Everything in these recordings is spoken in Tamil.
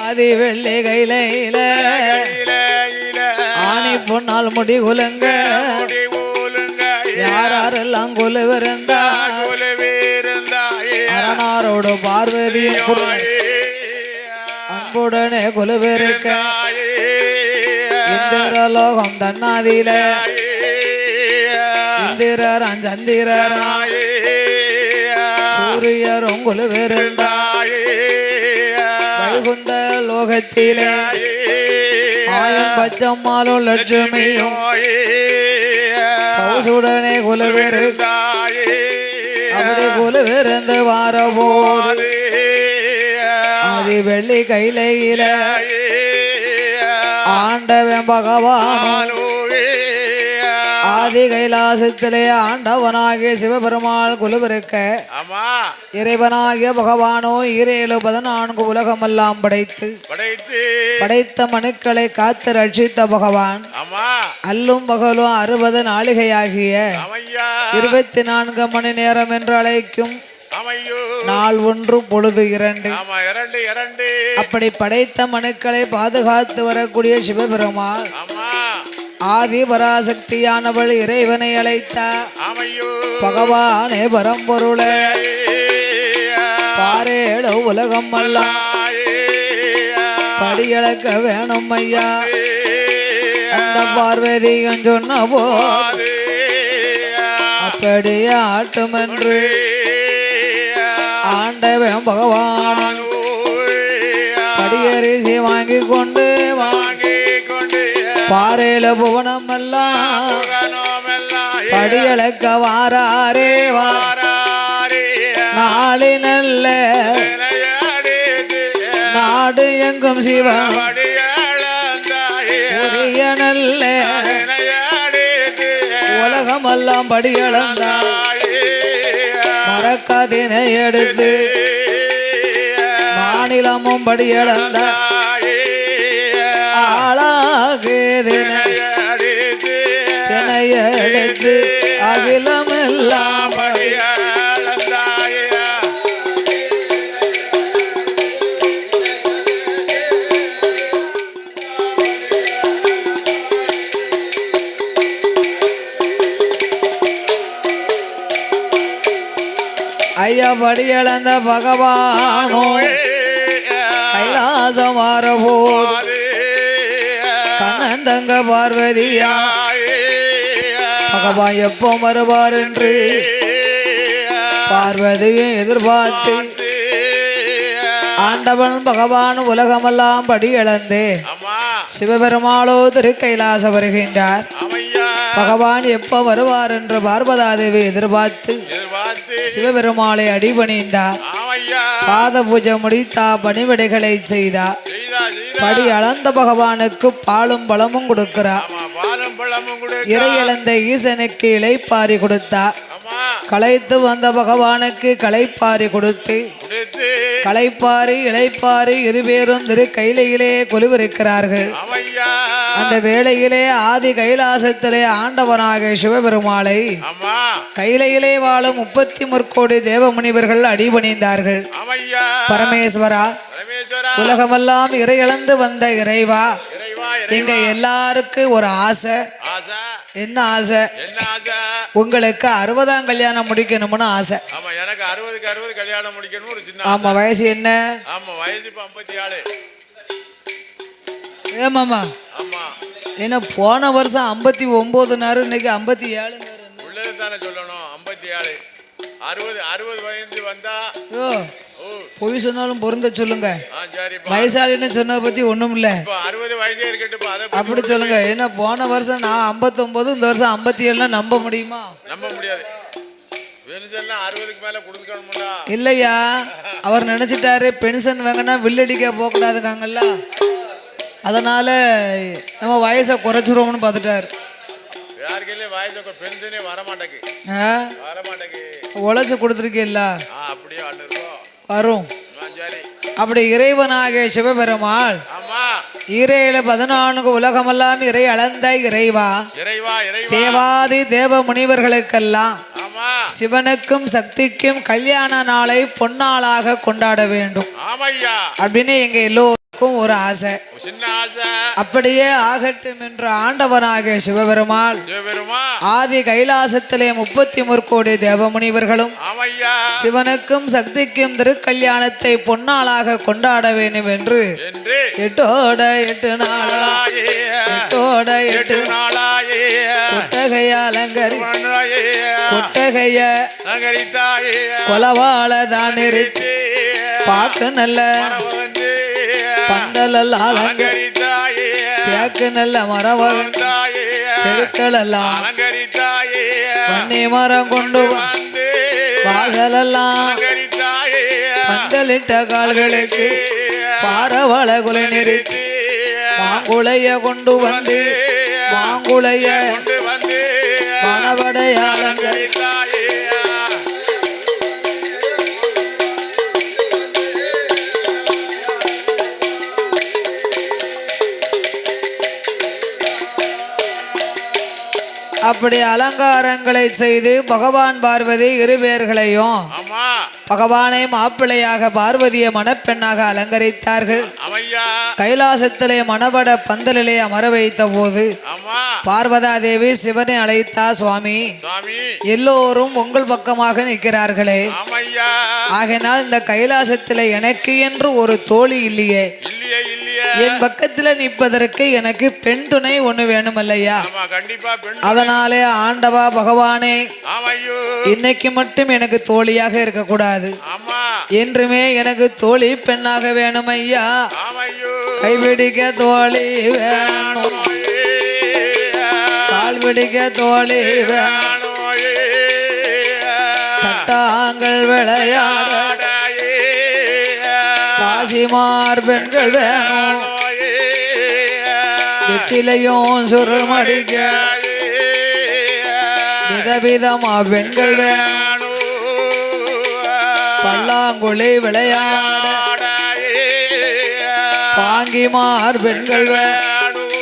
ஆதி வெள்ளி கையில ஆணி பொன்னால் முடி குலுங்க யாரெல்லாம் குலுவிருந்தா குலவேருந்தாயே அரணாரோடு பார்வதியும் குரு- அன்புடனே குலுவிருக்க இந்திரலோகம் தன்னாதியில. இந்திரரான் சந்திரரான் சூரியரும் குலுவிருந்தா வைகுந்த லோகத்திலே. ஆயம் பச்சம்மாலும் லட்சுமியும் பவுசுடனே குலுவிருக்க அப்படி குலுவிருந்து வாரபோது. ஆதி வெள்ளி கைலையில. ஆண்டவன் பகவானும் ஆதி கைலாசத்திலே ஆண்டவனாகிய சிவபெருமாள் குலுவிருக்க ஆமா. இறைவனாகிய பகவானோ ஈரேழு பதினான்கு உலகமெல்லாம் படைத்து படைத்து. படைத்த மனுக்களை காத்து ரட்சித்த பகவான் ஆமா. அல்லும் பகலும் அறுபது நாளிகையாகிய இருபத்தி நான்கு மணி நேரம் என்று அழைக்கும் நாள் ஒன்று பொழுது இரண்டு. அப்படி படைத்த மனுக்களை பாதுகாத்து வரக்கூடிய சிவபெருமாள் ஆதி பராசக்தியானவள் இறைவனை அழைத்தார் பகவானே பரம்பொருளே. பாரேழு உலகம் எல்லாம் படியளக்க வேணும் ஐயா. அந்த பார்வதியும் சொன்ன போ அப்படியே ஆட்டும் என்று ஆண்டவன் பகவான் படியரிசி வாங்கி கொண்டு வா பாறையில புவனம் எல்லாம் படியளக்க வாராரே நாளை நல்ல நாடு எங்கும் சிவன். நல்ல உலகமெல்லாம் படியளந்தா மறக்காதினை எடுத்து. மாநிலமும் படியளந்த ஆளாகுதின தினை எடுத்து அகிலமெல்லாம் படி ஐயா படியளந்த பகவானோ கைலாசம் மாறபோது கண்ணந்தங்க பார்வதியா. பகவான் எப்போ வருவார் என்று பார்வதியும் எதிர்பார்த்து ஆண்டவன் பகவான் உலகமெல்லாம் படி இழந்து சிவபெருமாளோ திருக்கைலாச வருகின்றார். அமையா பகவான் எப்போ வருவார் என்று பார்வதாதேவி எதிர்பார்த்து எதிர்பார்த்து சிவபெருமாளை அடிபணிந்தார். பாத பூஜை முடித்தா பணிவிடைகளை செய்தா செய்தா செய்தா படி அளந்த பகவானுக்கு பாலும் பழமும் கொடுக்கிறார் இறை இழந்த ஈசனுக்கு இளைப்பாரி கொடுத்தா. களைத்து வந்த பகவானுக்கு களைப்பாரி கொடுத்து. களைப்பாரி இளைப்பாரி இருவேரும் திரு கைலையிலே கொலுவிருக்கிறார்கள். அந்த வேளையிலே ஆதி கைலாசத்திலே ஆண்டவனாக சிவபெருமாளை கைலையிலே வாழும் முப்பத்தி முற்கோடி தேவமுனிவர்கள் அடிபணிந்தார்கள். அமையா பரமேஸ்வரா பரமேஸ்வரா உலகமெல்லாம் இறை இழந்து வந்த இறைவா. எங்க எல்லாருக்கும் ஒரு ஆசை. என்ன ஆசை? உங்களுக்கு அறுபதாம் கல்யாணம் முடிக்கணும்னு ஆசை. ஆமா எனக்கு அறுபதுக்கு அறுபது கல்யாணம் முடிக்கணும் ஒரு சின்ன ஆமா வயசு என்ன? ஆமா வயசு இப்ப ஐம்பத்தி ஆறு ஏமாமா ஆமா. ஏன்னா போன வருஷம் ஐம்பத்தி ஒன்பதுனாரு இன்னைக்கு ஐம்பத்தி ஏழுனாரு. உள்ளது தானே சொல்லணும் ஐம்பத்தி ஏழு. அறுபது அறுபது வயசு வந்தா பொய் சொன்னாலும் பொருந்த சொல்லுங்க. வயசாளின்னு சொன்னதை பத்தி ஒண்ணும் இல்ல அப்படி சொல்லுங்க. ஏன்னா போன வருஷம் நான் ஐம்பத்தொன்பது இந்த வருஷம் ஐம்பத்தி ஏழுனா நம்ப முடியுமா? நம்ப முடியாது. இல்லையா? அவர் நினைச்சிட்டாரு பென்ஷன் வாங்கினா வில்லடிக்க போகக்கூடாதுக்காங்கல்ல அதனால நம்ம வயசை குறைச்சிருவோம்னு பார்த்துட்டாரு. யாருக்கையிலே வயசு வரும். அப்படி இறைவனாகிய சிவபெருமாள் ஈரேழு பதினான்கு உலகமெல்லாம் இறை அளந்த இறைவா. தேவாதி தேவ முனிவர்களுக்கெல்லாம் சிவனுக்கும் சக்திக்கும் கல்யாண நாளை பொன்னாளாக கொண்டாட வேண்டும். அப்படின்னு எங்க எல்லோரும் எல்லோருக்கும் ஒரு ஆசை. அப்படியே ஆகட்டும் என்று ஆண்டவனாகிய சிவபெருமாள் சிவபெருமா ஆதி கைலாசத்திலே முப்பத்தி முற்கோடி தேவமுனிவர்களும் சிவனுக்கும் சக்திக்கும் திருக்கல்யாணத்தை பொன்னாளாக கொண்டாட வேண்டும் என்று எட்டோட எட்டு நாளா எட்டோட எட்டு கொட்டகைய. அலங்கரி கொலவாள தான் பாக்கு நல்ல வந்து பந்தலல் அலங்க அலங்கரித்தாயே. தேக்கு நல்ல மரவ தாயே தெருக்களெல்லாம் அலங்கரித்தாயே. பண்ணி மரம் கொண்டு வந்து வாசலெல்லாம் அலங்கரித்தாயே. பந்தலிட்ட கால்களுக்கு பாரவள குலை நிறுத்தி மாங்குளைய கொண்டு வந்து மாங்குளைய கொண்டு வந்து மணவடையாளங்கள் அப்படி அலங்காரங்களை செய்து பகவான் பார்வதி இரு பேர்களையும் பகவானை மாப்பிள்ளையாக பார்வதியை மணப்பெண்ணாக அலங்கரித்தார்கள். கைலாசத்திலே மணவட பந்தலிலே அமர வைத்த போது பார்வதா தேவி சிவனை அழைத்தா சுவாமி எல்லோரும் உங்கள் பக்கமாக நிற்கிறார்களே. ஆமையா ஆகையினால் இந்த கைலாசத்திலே எனக்கு என்று ஒரு தோழி இல்லையே. என் பக்கத்துல நிற்பதற்கு எனக்கு பெண் துணை ஒண்ணு வேணும் இல்லையா அதனாலே ஆண்டவா பகவானே இன்னைக்கு மட்டும் எனக்கு தோழியாக இருக்கக்கூடாது. என்றுமே எனக்கு தோழி பெண்ணாக வேணும் ஐயா கைபிடிக்க தோழி வேணும். கால் பிடிக்க தோழி வேணும் தட்டாங்கள் விளையாட. காசிமார் பெண்கள் வேணும். வெற்றிலையும் சுருமடிக்க விதவிதமா பெண்கள் வேணும். பல்லாங்குழி விளையாட. பாங்கிமார் பெண்கள் வேணும்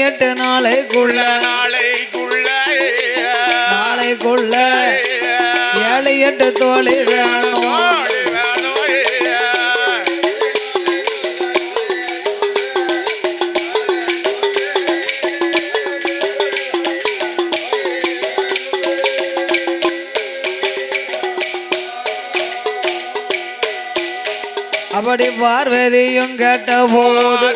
எட்டு நாளைக்குள்ள நாளைக்குள்ள ஏழை எட்டு தோழி வேணும் அப்படி பார்வதியும் கேட்ட போது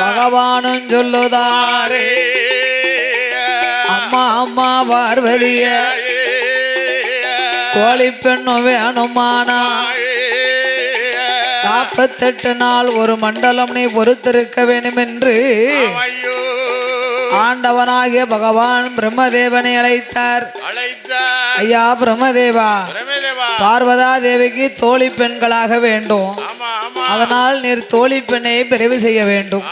பகவானும் சொல்லுதாரே. அம்மா அம்மா பார்வதிய. கோழி பெண்ணும் வேணுமானா? நாற்பத்தெட்டு நாள் ஒரு மண்டலம் நீ பொறுத்திருக்க வேண்டும் என்று ஆண்டவனாகிய பகவான் பிரம்மதேவனை அழைத்தார். அழைத்தார். ஐயா பிரம்மதேவா? பார்வதா தேவிக்கு தோழி பெண்களாக வேண்டும். அதனால் நீர் தோழி பெண்ணை பிரிவு செய்ய வேண்டும்.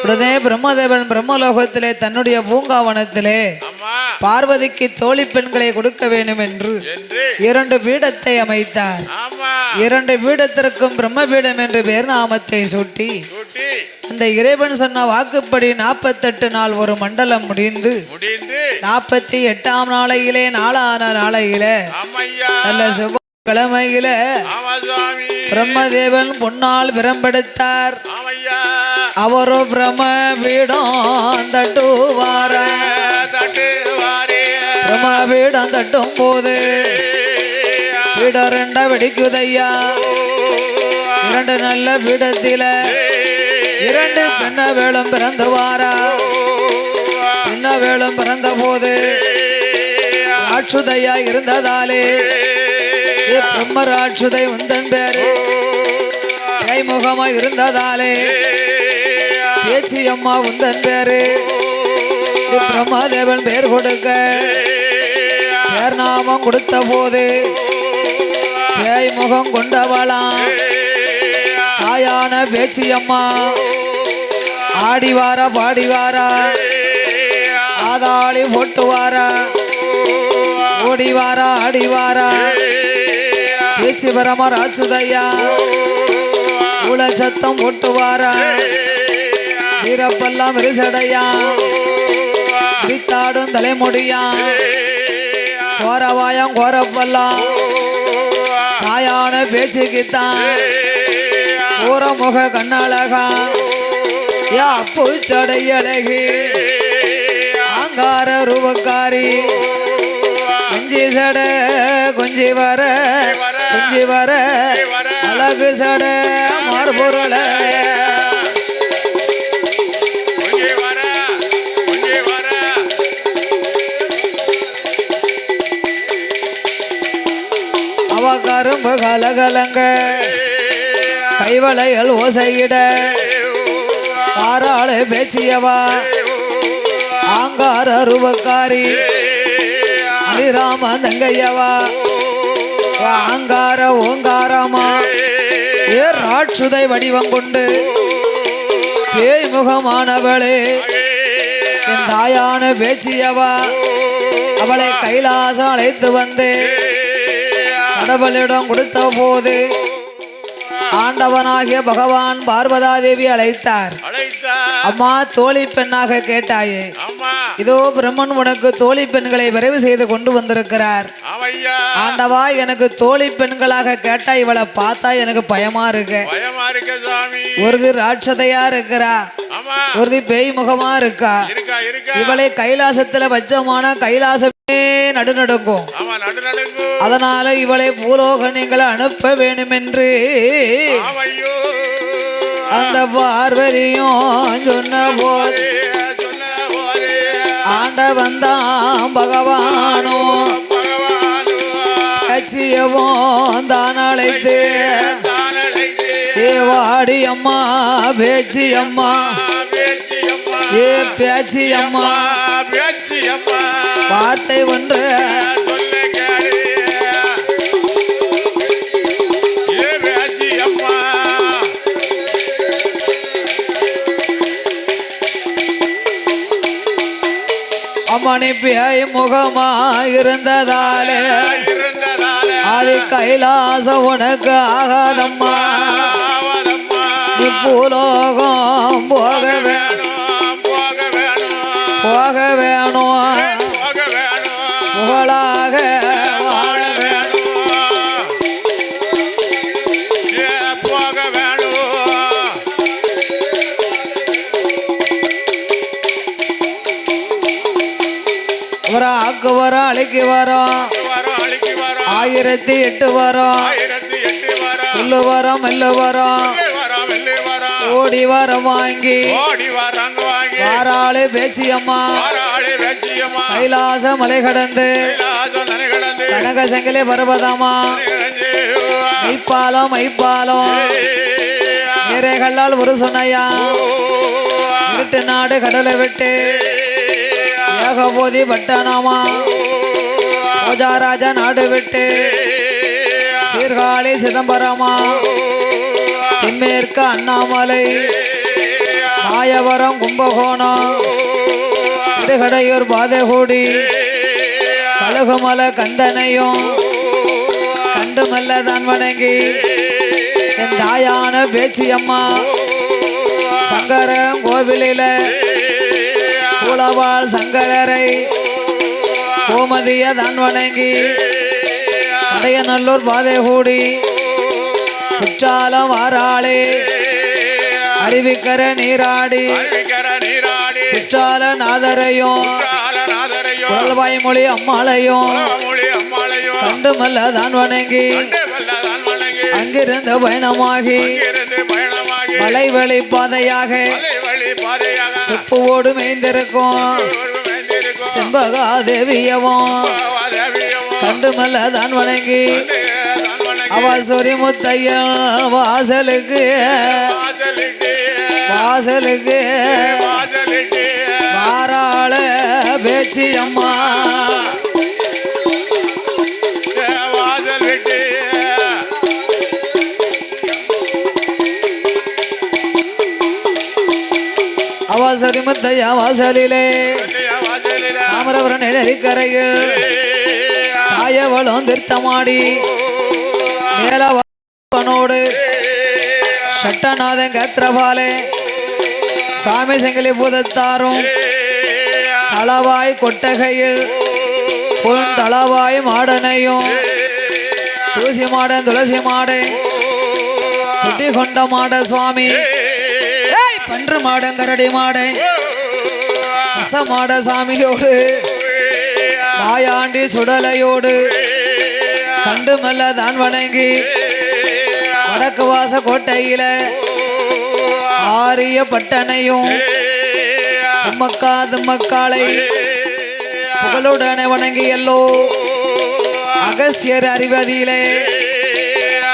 உடனே பிரம்மதேவன் பிரம்மலோகத்திலே தன்னுடைய பூங்காவனத்திலே பார்வதிக்கு தோழி பெண்களை கொடுக்க வேண்டும் என்று இரண்டு பீடத்தை அமைத்தார். இரண்டு பீடத்திற்கும் பிரம்ம பீடம் என்று பேர் நாமத்தை சூட்டி அந்த இறைவன் சொன்ன வாக்குப்படி நாற்பத்தெட்டு நாள் ஒரு மண்டலம் முடிந்து நாற்பத்தி எட்டாம் நாளையிலே நாளான நாளையிலே நல்ல செவ்வாய்க்கிழமையில பிரம்மதேவன் பொன்னால் பிரம்பெடுத்தார் அவரோ பிரம்ம பீடம் தட்டுவார. தட்டு வாரே பிரம்ம பீடம் தட்டும் போது பீடம் ரெண்டா வெடிக்குதையா. இரண்டு நல்ல பீடத்தில இரண்டு பெண்ண வேளம் பிறந்து வாரா பெண்ண வேளம் பிறந்த போது ராட்சுதையா இருந்ததாலே பிரம்ம ராட்சுதை உந்தன் பேரு. கைமுகமா இருந்ததாலே பேச்சி அம்மா உந்தன் பேரு பிரம்மாதேவன் பேர் கொடுக்க பேர் நாமம் கொடுத்த போது பேய் முகம் கொண்டவளாம் தாயான பேச்சு அம்மா ஆடி வாரா பாடி வாரா ஆதாளி போட்டு வாரா ஓடி வாரா ஆடி வாரா பேச்சு பரம ராச்சுதையா உல சத்தம் போட்டு வாரா வீரப்பெல்லாம் விரிசடையா? விரித்தாடும் தலைமுடியா? கோரவாயம் கோரப்பெல்லாம்? தாயான பேச்சுக்குத்தான். ஊரமுக கண்ணழகா? யா பூச்சடை அழகு. ஆங்கார ரூபக்காரி. குஞ்சி சட குஞ்சி வர குஞ்சி வர அழகு சட மார்பொருள அவ கரும்பு கலகலங்க கைவளைகள் ஓசையிட. பாராள பேச்சியவா ஆங்கார ரூபக்காரி அலிராம தங்கையவா. ஆங்கார ஓங்காரமா? ஏ ராட்சுதை வடிவம் கொண்டு பேய் முகமானவளே என் தாயான பேச்சியவா அவளை கைலாசம் அழைத்து வந்து கடவுளிடம் கொடுத்த போது ஆண்டவனாகிய பகவான் பார்வதாதேவி அழைத்தார். அழைத்தா அம்மா தோழி பெண்ணாக கேட்டாயே இதோ பிரம்மன் உனக்கு தோழி பெண்களை விரைவு செய்து கொண்டு வந்திருக்கிறார். ஆண்டவா எனக்கு தோழி பெண்களாக கேட்டா இவளை பார்த்தா எனக்கு பயமா இருக்கு. பயமா இருக்க சுவாமி ஒருது ராட்சதையா இருக்கிறா. ஒருது பேய் முகமா இருக்கா இவளை கைலாசத்துல வச்சமான கைலாசமே நடுநடுங்கும். அதனால இவளை பூலோகணிகளை அனுப்ப வேண்டுமென்று அந்த பார்வதியும் சொன்ன போது சொன்ன போதே ஆண்டவன் தான் பகவானோ பகவானு. பேச்சியவும் தான் அழைத்து. ஏ வாடி அம்மா பேச்சி அம்மா ஏ பேச்சியம்மா. வார்த்தை ஒன்று. மணிப்பியாய் முகமாயிருந்ததாலே அது கைலாசம் உனக்கு ஆகாதம்மா. நீ பூலோகம் போக வேணும் போக வேணும். புகழாக வாழ வேணும். போக வேணும் ஆக்கு வரோம். ஆயிரத்தி எட்டு வரோம். ஆயிரத்தி எட்டு வரோம். புல்லு வரோம் மெல்லு வரோம். ஓடி வரம் வாங்கி. ஓடி வராங்க வாங்கி. வாராளு பேச்சியம்மா வாராளி கைலாச மலை கடந்து. கனக செங்கலே பர்வதமா. நிறைஞ்சு மைப்பாலம் மைப்பாலம் நிறைகளால் ஒரு சொன்னையா. இருட்டு நாடு கடலை விட்டு. ஏகபோதி பட்டணமா ராஜா நாடு விட்டு சீர்காழி சிதம்பரமா தென்மேற்கு அண்ணாமலை மாயவரம் கும்பகோணம் திருகடையூர் பாதைகூடி கழுகுமலை கந்தனையும் கண்டு தான் வணங்கி என் தாயான பேச்சியம்மா சங்கரன் கோவிலில் கூலவாள் சங்கரரை கோமதிய தான் வணங்கி கடையநல்லூர் பாதைகூடி குற்றாலம் வாராளே அருவிக்கர நீராடி குற்றால நாதரையும் குழல்வாய் மொழி அம்மாளையும் கண்டு மெல்ல தான் வணங்கி அங்கிருந்து பயணமாகி மலை வழி பாதையாக செப்புவோடு மேய்ந்திருக்கும் ஒரு மேய்ந்திருக்கும் செம்பகா தேவியவும் கண்டு மெல்ல தான் வணங்கி. தான் சொரி முத்தையன் வாசலுக்கு. வாசலுக்கு. வாராள பேச்சு அம்மா. வாசலிட்டு அவ சொரி வாசலிலே. வாசலில தாமிரபரணி நெறிக்கரையில் தாயவளும் திருத்தமாடி மேலவனோடு சட்டநாதன் கத்திரபாலே சாமி செங்கலி பூதத்தாரும் தளவாய் கொட்டகையில் பொன் தளவாய் மாடனையும் துளசி மாடன் துளசி மாடு சுட்டி கொண்ட மாட சுவாமி. பன்று மாடன் கரடி மாடு. ரச சாமியோடு. மாயாண்டி சுடலையோடு. கண்டு மல்ல தான் வணங்கி. வடக்கு வாச கோட்டையில ஆரிய பட்டனையும் தும்மக்கா தும்மக்காலை புகழுடனே வணங்கி எல்லோ. அகசியர் அறிவதியிலே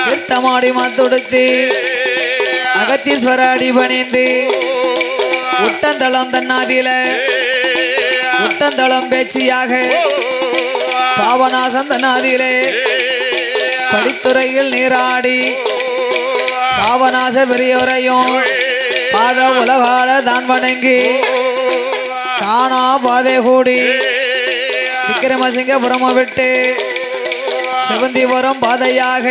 தீர்த்தமாடி மாத்துடுத்தி அகத்தீஸ்வர அடி பணிந்து ஒட்டந்தளம் தன்னாதியில உட்டந்தளம் பேச்சியாக பாவநாசம் தன்னாதியிலே படித்துறையில் நீராடி பாவனாச பெரியோரையும் ஆழ உலகால தான் வணங்கி காணா பாதை கூடி விக்கிரமசிங்கபுரம விட்டு செவந்திபுரம் பாதையாக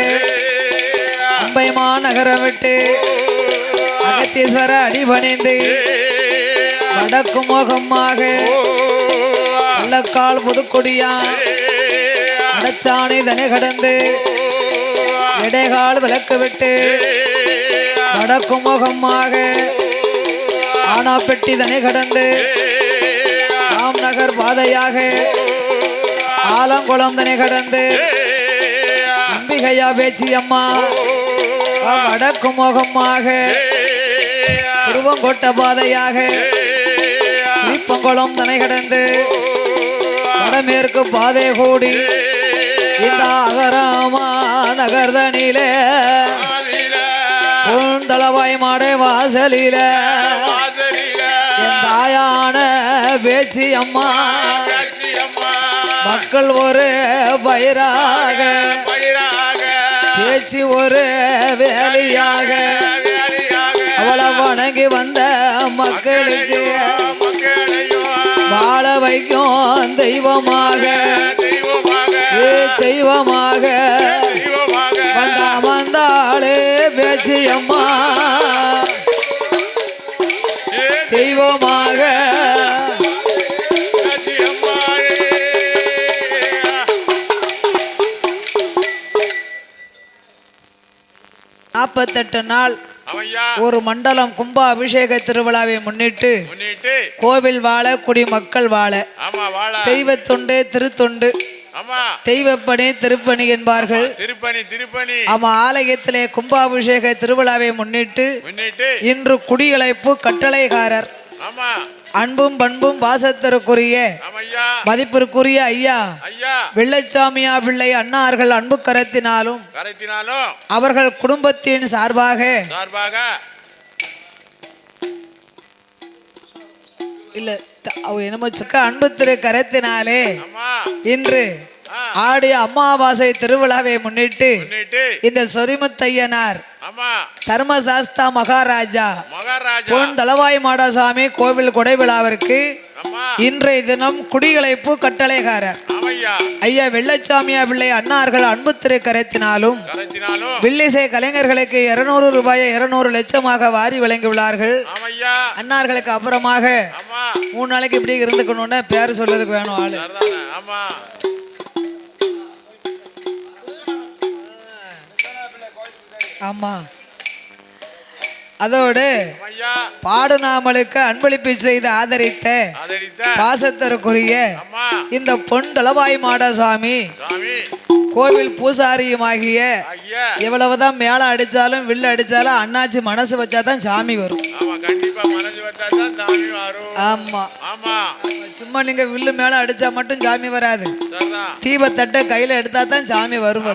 அம்பைமா நகரம் விட்டு அகத்தீஸ்வர அடிபணிந்து வடக்கு முகமாக அல்லக்கால் புதுக்கொடியா அடச்சாணி தனி கடந்து இடைகால் விளக்கு விட்டு வடக்கு முகமாக ஆனா பெட்டி தனி கடந்து ராம் நகர் பாதையாக ஆலங்குளம் தனி கடந்து அம்பிகையா பேச்சி அம்மா வடக்கு முகமாக உருவங்கொட்ட பாதையாக தீப்பங்குளம் தனை கடந்து வடமேற்கு பாதை கூடி இந்த அகராமா நகர்தனிலே. பூந்தளவாய் மாடை வாசலில. தாயான பேச்சி அம்மா மக்கள் ஒரு பயிராக பேச்சு ஒரு வேலையாக அவளை வணங்கி வந்த மக்களுக்கு. வாழ வைக்கும் தெய்வமாக. தெய்வமாக. வந்தா வந்தாளே பேச்சு அம்மா. தெய்வமாக. நாற்பத்தெட்டு நாள் ஒரு மண்டலம் கும்ப அபிஷேக திருவிழாவை முன்னிட்டு கோவில் வாழ குடிமக்கள் வாழ. ஆமா வாழ. தெய்வத்தொண்டு திருத்தொண்டு. தெய்வப்பணி திருப்பணி என்பார்கள். திருப்பணி திருப்பணி. ஆமா ஆலயத்திலே கும்பாபிஷேக திருவிழாவை முன்னிட்டு இன்று குடியழைப்பு கட்டளைக்காரர் ஆமா அன்பும் பண்பும் பாசத்திற்குரிய மதிப்பிற்குரிய ஐயா. வெள்ளச்சாமியா பிள்ளை அன்னார்கள் அன்பு கரத்தினாலும் அவர்கள் குடும்பத்தின் சார்பாக சார்பாக. இல்ல என்னமோ சொக்க அன்பு திரு கரத்தினாலே இன்று ஆ. ஆடி அமாவாசை திருவிழாவை முன்னிட்டு. இந்த சொரிமுத்தையனார் தர்மசாஸ்தா மகாராஜா. பொன் தளவாய் மாடசாமி கோவில் கொடை விழாவிற்கு ஆமா. இன்றைய தினம் குடியழைப்பு கட்டளைக்காரர் ஆமையா. ஐயா வெள்ளச்சாமியா பிள்ளை அன்னார்கள் அன்பு திரு கரத்தினாலும் வில்லிசை கலைஞர்களுக்கு இருநூறு ரூபாயை இருநூறு லட்சமாக வாரி வழங்கியுள்ளார்கள். அன்னார்களுக்கு அப்புறமாக மூணு நாளைக்கு இப்படி இருந்துக்கணும்னு பேர் சொல்றதுக்கு வேணும் ஆளு. ஆமா. அதோடு பாடுநாமலுக்கு அன்பளிப்பு செய்து ஆதரித்த பாசத்திற்குரிய இந்த பொன் தளவாய் மாடசாமி சாமி கோவில் பூசாரியுமாகிய எவ்வளவுதான் மேளம் அடிச்சாலும் வில்லு அடிச்சாலும் அண்ணாச்சி மனசு வச்சாதான் சாமி வரும். ஆமா கண்டிப்பா மனசு வச்சா தான் சாமி வரும். ஆமா. சும்மா நீங்க வில்லு மேளம் அடிச்சா மட்டும் சாமி வராது. தீபத்தட்டை கையில எடுத்தா தான் சாமி வரும்.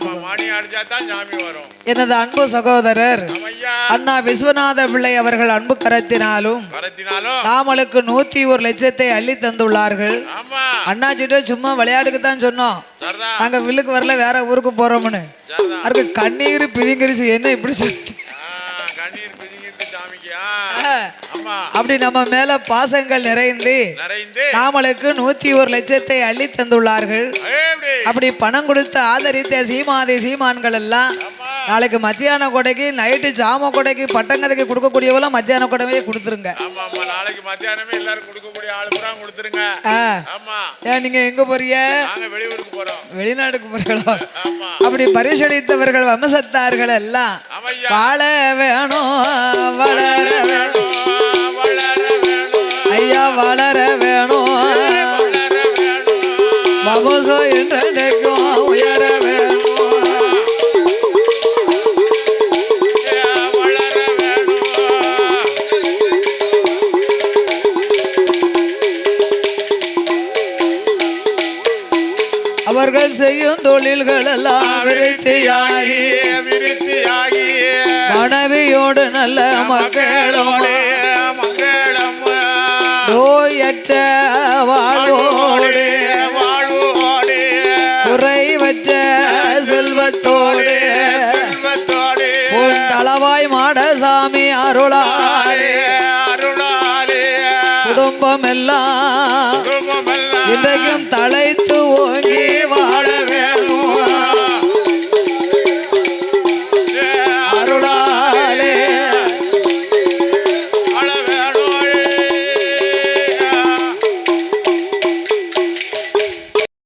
எனது அன்பு சகோதரர் அண்ணா விஸ்வநாத பிள்ளை அவர்கள் அன்பு கரத்தினாலும் நாமளுக்கு நூத்தி ஒரு லட்சத்தை அள்ளி தந்துள்ளார்கள். அண்ணாச்சிட்ட சும்மா விளையாட்டுக்கு தான் சொன்னோம். நாங்க வில்லுக்கு வரல வேற ஊருக்கு போறோம்னு. அவருக்கு கண்ணீர் பிதிங்கிருச்சு. என்ன இப்படி சொல்லிட்டு? அப்படி நம்ம மேல பாசங்கள் நிறைந்து நாமளுக்கு நூத்தி ஒரு லட்சத்தை அள்ளி தந்துள்ளார்கள். அப்படி பணம் கொடுத்து ஆதரித்த சீமாதி சீமான்கள் எல்லாம் நாளைக்கு மத்தியான கொடைக்கு நைட்டு ஜாம கொடைக்கு பட்டங்கதைக்கு கொடுக்கக்கூடியவெல்லாம் மத்தியான கொடையே கொடுத்துருங்க. நாளைக்கு மத்தியானமே எல்லாரும் கொடுக்கக்கூடிய ஆளு பூரா கொடுத்துருங்க. ஏன் நீங்க எங்க போறீங்க? வெளியூருக்கு போறோம். வெளிநாட்டுக்கு போறீங்களோ? அப்படி பரிசளித்தவர்கள் வம்சத்தார்கள் எல்லாம் வாழ வேணும் வளர வேணும். ஐயா வளர வேணும். வம்சம் என்றைக்கும் உயர வேணும். அவர்கள் செய்யும் தொழில்கள் எல்லாம் விருத்தியாகி விருத்தியாகி மனைவியோடு நல்ல மக்களோடு நோயற்ற வாழ்வோடு வாழ்வோடு குறைவற்ற செல்வத்தோடு. உன் தளவாய் மாடசாமி அருளாலே அருளாலே குடும்பம் எல்லாம் இன்றைக்கும் தலைத்து